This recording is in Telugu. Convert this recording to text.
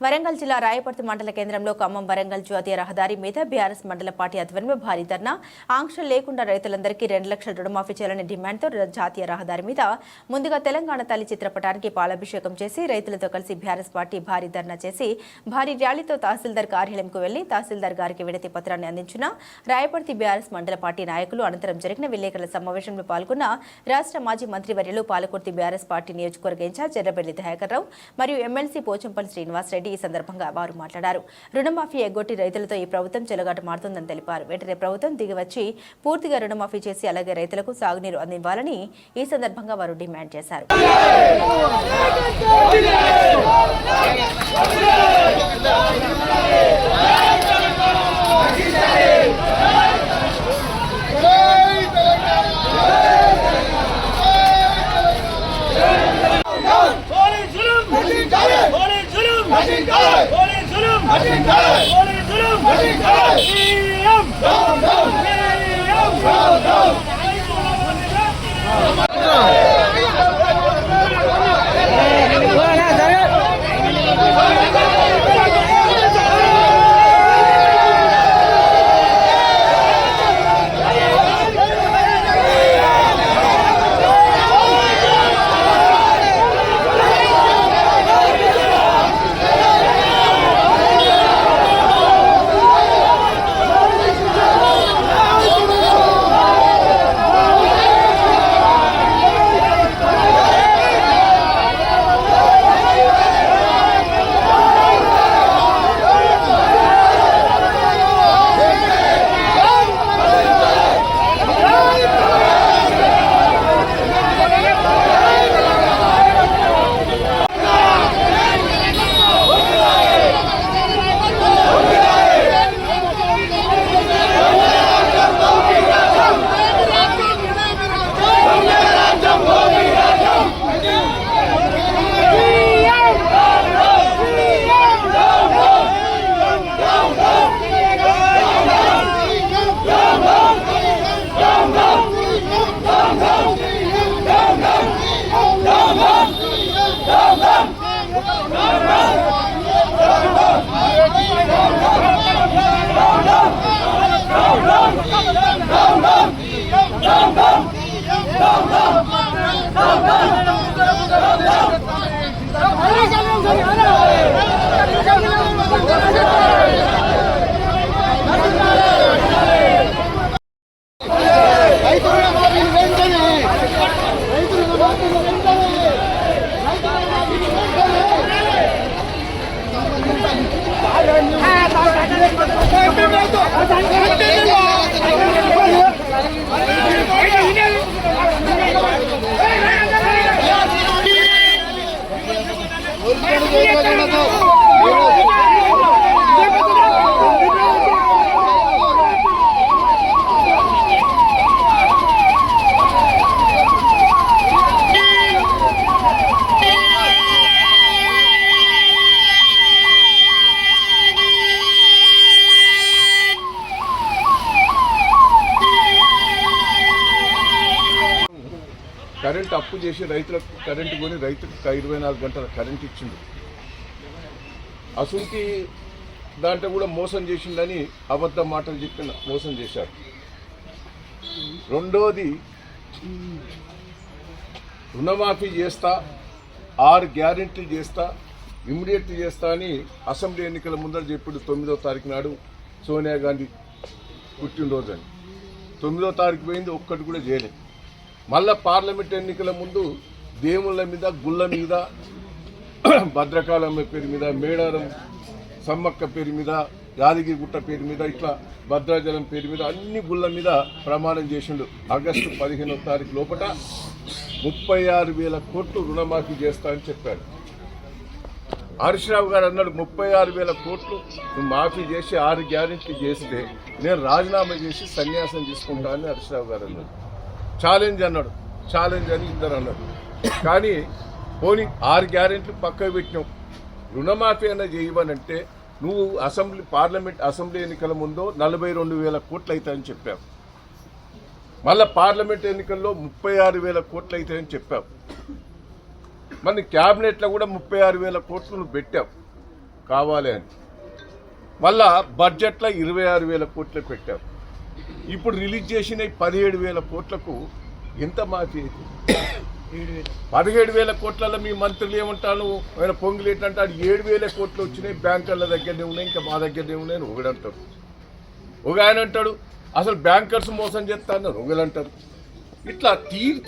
వరంగల్ జిల్లా రాయపర్తి మండల కేంద్రంలో ఖమ్మం వరంగల్ జాతీయ రహదారి మీద బీఆర్ఎస్ మండల పార్టీ ఆధ్వర్యంలో భారీ ధర్నా. ఆంక్షలు లేకుండా రైతులందరికీ రెండు లక్షల రుణమాఫీ చేయాలనే డిమాండ్తో జాతీయ రహదారి మీద ముందుగా తెలంగాణ తల్లి చిత్రపటానికి పాలాభిషేకం చేసి రైతులతో కలిసి బీఆర్ఎస్ పార్టీ భారీ ధర్నా చేసి భారీ ర్యాలీతో తహసీల్దార్ కార్యాలయంకు వెళ్ళి తహసీల్దార్ గారికి వినతి పత్రాన్ని అందించిన రాయపర్తి బీఆర్ఎస్ మండల పార్టీ నాయకులు అనంతరం జరిగిన విలేకరుల సమావేశంలో పాల్గొన్న రాష్ట్ర మాజీ మంత్రివర్యులు పాలకుర్తి బీఆర్ఎస్ పార్టీ నియోజకవర్గ ఇన్ఛార్జ్ ఎర్రబెల్లి దయాకర్ రావు మరియు ఎమ్మెల్సీ పోచంపల్లి శ్రీనివాసరెడ్డి ఈ సందర్భంగా వారు మాట్లాడారు రుణమాఫీ ఎగ్గొట్టి రైతులతో ఈ ప్రభుత్వం చెలగాట మారుతుందని తెలిపారు వెంటనే ప్రభుత్వం దిగివచ్చి పూర్తిగా రుణమాఫీ చేసి అలాగే రైతులకు సాగునీరు అందివ్వాలని ఈ సందర్భంగా వారు డిమాండ్ చేశారు மடிக்கலை மடிக்கலை కరెంట్ అప్పు చేసి రైతులకు కరెంటు కొని రైతులకు ఇరవై నాలుగు గంటల కరెంట్ ఇచ్చిండు. అసలుకి దాంట్లో కూడా మోసం చేసిండని అబద్ధ మాటలు చెప్పిన మోసం చేశారు. రెండోది రుణమాఫీ చేస్తా ఆరు గ్యారెంటీ చేస్తా ఇమ్మీడియట్ చేస్తా అని అసెంబ్లీ ఎన్నికల ముందర చెప్పుడు తొమ్మిదో తారీఖు నాడు సోనియా గాంధీ పుట్టినరోజు అని. తొమ్మిదో తారీఖు పోయింది ఒక్కటి కూడా చేయలేదు మళ్ళా పార్లమెంట్ ఎన్నికల ముందు దేవుళ్ళ మీద గుళ్ళ మీద భద్రకాళమ్మ పేరు మీద మేడారం సమ్మక్క పేరు మీద యాదగిరిగుట్ట పేరు మీద ఇట్లా భద్రాచలం పేరు మీద అన్ని గుళ్ళ మీద ప్రమాణం చేసిండు. ఆగస్టు పదిహేనో తారీఖు లోపల ముప్పై ఆరు వేల కోట్లు రుణమాఫీ చేస్తా అని చెప్పాడు. హరీష్ రావు గారు అన్నాడు ముప్పై ఆరు వేల కోట్లు మాఫీ చేసి ఆరు గ్యారెంటీ చేస్తే నేను రాజీనామా చేసి సన్యాసం తీసుకుంటా అని హరీష్ రావు గారు అన్నాడు ఛాలెంజ్ అన్నాడు. ఛాలెంజ్ అని ఇద్దరు అన్నారు. కానీ పోనీ ఆరు గ్యారెంట్లు పక్కకు పెట్టినావు. రుణమాఫీ అయినా చేయవనంటే నువ్వు అసెంబ్లీ పార్లమెంట్ అసెంబ్లీ ఎన్నికల ముందు నలభై రెండు వేల కోట్లు అవుతాయని చెప్పావు. మళ్ళా పార్లమెంట్ ఎన్నికల్లో ముప్పై ఆరు వేల కోట్లు అవుతాయని చెప్పావు. మన క్యాబినెట్లో కూడా ముప్పై ఆరు వేల కోట్లు నువ్వు పెట్టావు. కావాలి అని. మళ్ళా బడ్జెట్లో ఇరవై ఆరు వేల కోట్లు పెట్టావు. ఇప్పుడు రిలీజ్ చేసిన పదిహేడు వేల కోట్లకు ఎంత మాఫీ అయితే? పదిహేడు వేల కోట్లలో మీ మంత్రులు ఏమంటాను ఆయన పొంగులేట్ అంటాడు ఏడు వేల కోట్లు వచ్చినాయి బ్యాంకర్ల దగ్గరనే ఉన్నాయి ఇంకా మా దగ్గరనే ఉన్నాయని ఒకడంటాడు ఒక ఆయన అంటాడు అసలు బ్యాంకర్స్ మోసం చేస్తా అన్నారు ఒకళ్ళు అంటారు ఇట్లా తీరు